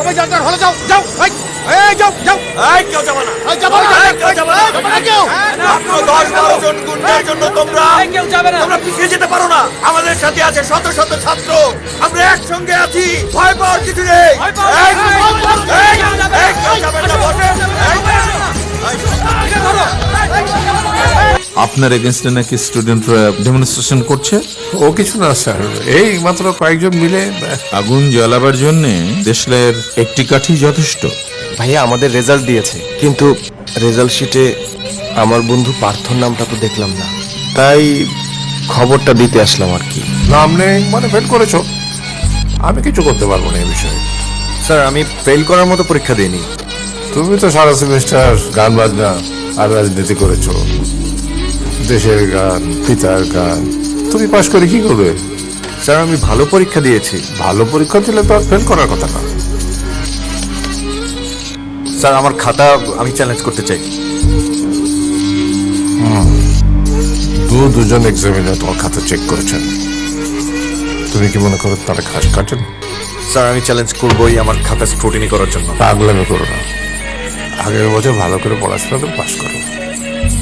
সবাই যার যার হলে যাও যাও এই এই যাও যাও। এই কেউ যাবে না। এই যাব না এই কেউ যাবে না। যাব না কেউ। মাত্র দশ বারো জন গুন্ডার জন্য তোমরা কেউ যাবে না। তোমরা পিছিয়ে যেতে পারো না। আমাদের সাথে আছে শত শত ছাত্র। আমরা একসঙ্গে আছি। ভয় পাওয়ার কিছু নেই। ভয় পাওয়ার আপনার এগেনস্টে নাকি স্টুডেন্টরা ডেমনস্ট্রেশন করছে? ও কিছু না স্যার এই মাত্র কয়েকজন মিলে আগুন জ্বালাবার জন্য দেশলের একটি কাঠি যথেষ্ট। ভাইয়া আমাদের রেজাল্ট দিয়েছে। কিন্তু রেজাল্ট শিটে আমার বন্ধু পার্থর নামটা তো দেখলাম না। তাই খবরটা দিতে আসলাম আর কি। নাম নেই মানে ফেল করেছ। আমি কিছু করতে পারব না এই বিষয়ে। স্যার আমি ফেল করার মতো পরীক্ষা দিইনি। তুমি তো সারা সেমিস্টার গান বাজনা আর রাজনীতি করেছ। দেশের গান পিতার গান। তুমি পাশ করে কি করবে? স্যার আমি ভালো পরীক্ষা দিয়েছি। ভালো পরীক্ষা দিলে তো আর ফেল করার কথা না। স্যার আমার খাতা আমি চ্যালেঞ্জ করতে চাই। দু দুজন এক্সামিনার তোমার খাতা চেক করেছেন। তুমি কি মনে করো তারা ঘাস কাটেন স্যার আমি চ্যালেঞ্জ করবোই আমার খাতা স্ক্রুটিনি করার জন্য। পাগলামি করো না। আগের বছর ভালো করে পড়াশোনা করে পাশ করো।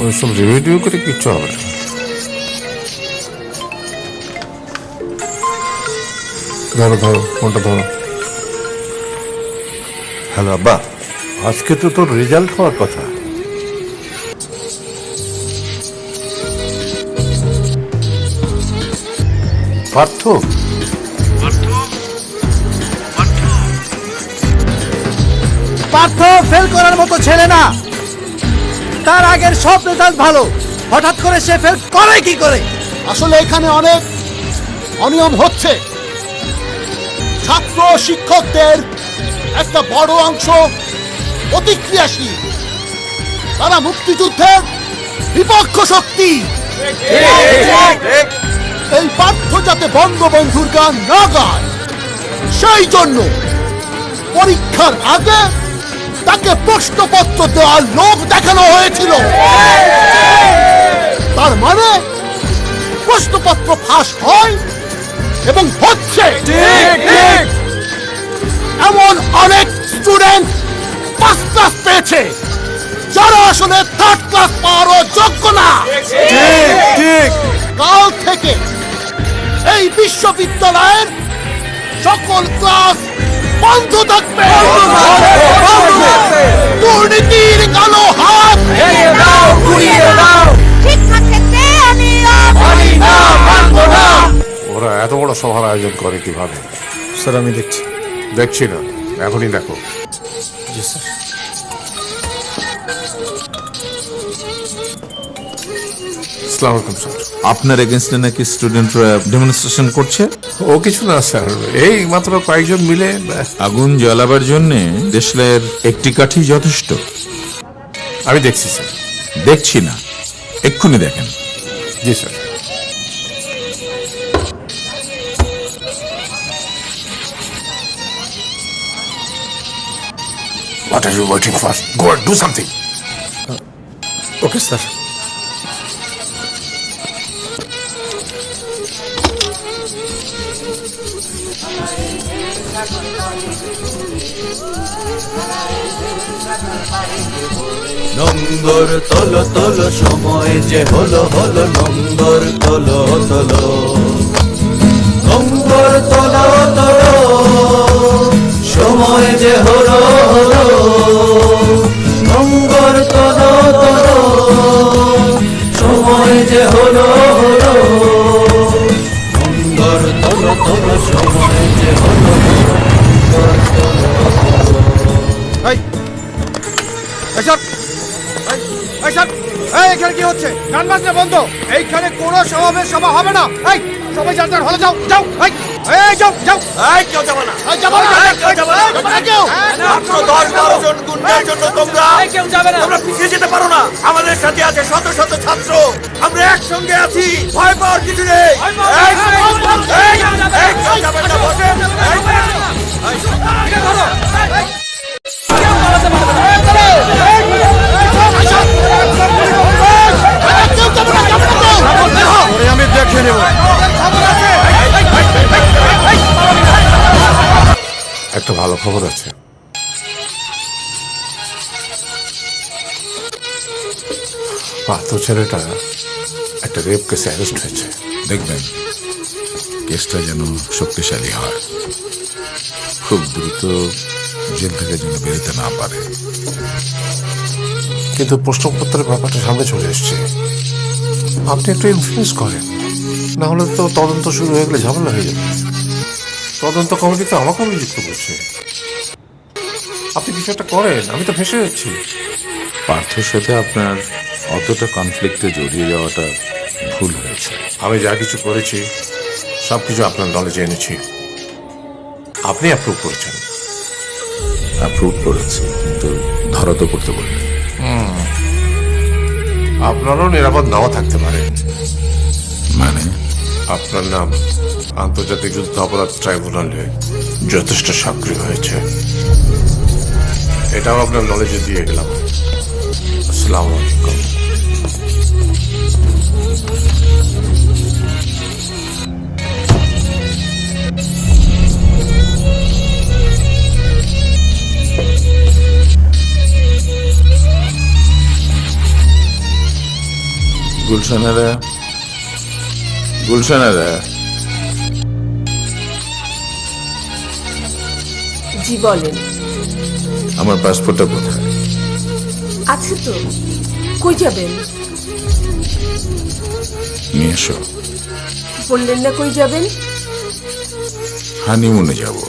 ওই সব রিভিউ করে কিচ্ছু হবে না। ধরো ধরো ফোনটা ধরো? হ্যালো আব্বা আজকে তো তোর রেজাল্ট হওয়ার কথা। পার্থ? পার্থ ফেল করার মতো ছেলে না। তার আগের সব রেজাল্ট ভালো। হঠাৎ করে সে ফেল করে কি করে? আসলে এখানে অনেক অনিয়ম হচ্ছে। ছাত্র শিক্ষকদের একটা বড় অংশ প্রতিক্রিয়াশীল তারা মুক্তিযুদ্ধের বিপক্ষ শক্তি। এই পার্থ যাতে বঙ্গবন্ধুর গান না গায়, সেই জন্য পরীক্ষার আগে তাকে প্রশ্নপত্র দেওয়ার লোভ দেখানো হয়েছিল। তার মানে প্রশ্নপত্র ফাঁস হয় এবং হচ্ছে এমন অনেক স্টুডেন্ট ফার্স্ট ক্লাস পেয়েছে যারা আসলে থার্ড ক্লাস পাওয়ারও যোগ্য না। ঠিক কাল থেকে এই বিশ্ববিদ্যালয়ের সকল ক্লাস বন্ধ থাকবে। বড় সভার আয়োজন করে কীভাবে? স্যার আমি দেখছি। দেখছি না। এখনই দেখো। জি স্যার। ইসলাম আলাইকুম স্যার। আপনার এগেনস্টে নাকি স্টুডেন্টরা ডেমনস্ট্রেশন করছে? ও কিছু না স্যার। এই মাত্র কয়েকজন মিলে আগুন জ্বালাবার জন্য দেশলের একটি কাঠি যথেষ্ট। আমি দেখছি স্যার। দেখছি না। এক্ষুনি দেখেন। জি sir. What are you waiting for? Go and do something. Okay sir number তোলো তোলো সময় যে হলো হলো নম্বর তোলো তোলো নম্বর তোলো তোলো সময় যে হলো এই এখানে কি হচ্ছে গান বাজনা বন্ধ এইখানে কোনো সমাবেশ সভা হবে না এই সবাই যার যার হলে যাও যাও এই এই যাও যাও এই কেউ যাবে না এই যাব না এই, কেউ যাবে না। না কেউ মাত্র দশ বারো জন গুন্ডার জন্য তোমরা কেউ যাবে না তোমরা পিছিয়ে যেতে পারো না আমাদের সাথে আছে শত শত ছাত্র আমরা একসঙ্গে আছি ভয় পাওয়ার কিছু নেই এই, এই, এই, কেউ যাবে না, বসেন। এই, কেউ খবর আছে। পাত্র ছেলেটা একটা রেপ কেসে অ্যারেস্ট হয়েছে। দেখবেন কেসটা যেন শক্তিশালী হয়। খুব দ্রুত জেল থেকে যেন বেরোতে না পারে। কিন্তু প্রশ্নপত্রের ব্যাপারটা সামনে চলে এসছে। আপনি একটু ইনফ্লুয়েস করেন। না হলে তো তদন্ত শুরু হয়ে গেলে ঝামেলা হয়ে যাবে। তদন্ত কমিটি তো আমাকে অভিযুক্ত করছে। আপনি কিছু একটা করেন আমি তো ফেসে যাচ্ছি। পার্থর সাথে আপনার অতটা কনফ্লিক্টে জড়িয়ে যাওয়াটা ভুল হয়েছে। আমি যা কিছু করেছি সব কিছু আপনার নলেজে এনেছি আপনি অ্যাপ্রুভ করেছেন। অ্যাপ্রুভ করেছি কিন্তু ধরা তো করতে বললেন আপনারও নিরাপদ নাও থাকতে পারে। আপনার নাম আন্তর্জাতিক যুদ্ধ অপরাধ ট্রাইব্যুনালে যথেষ্ট সক্রিয় হয়েছে। এটাও আপনার নলেজে দিয়ে গেলাম। আসসালামু আলাইকুম। গুলশানেরা গুলশানেরা। জি বলেন। আমার পাসপোর্টটা কোথায়? আছে তো। কই যাবেন? নিয়ে এসো। বললেন না কই যাবেন? হানিমুনে যাব।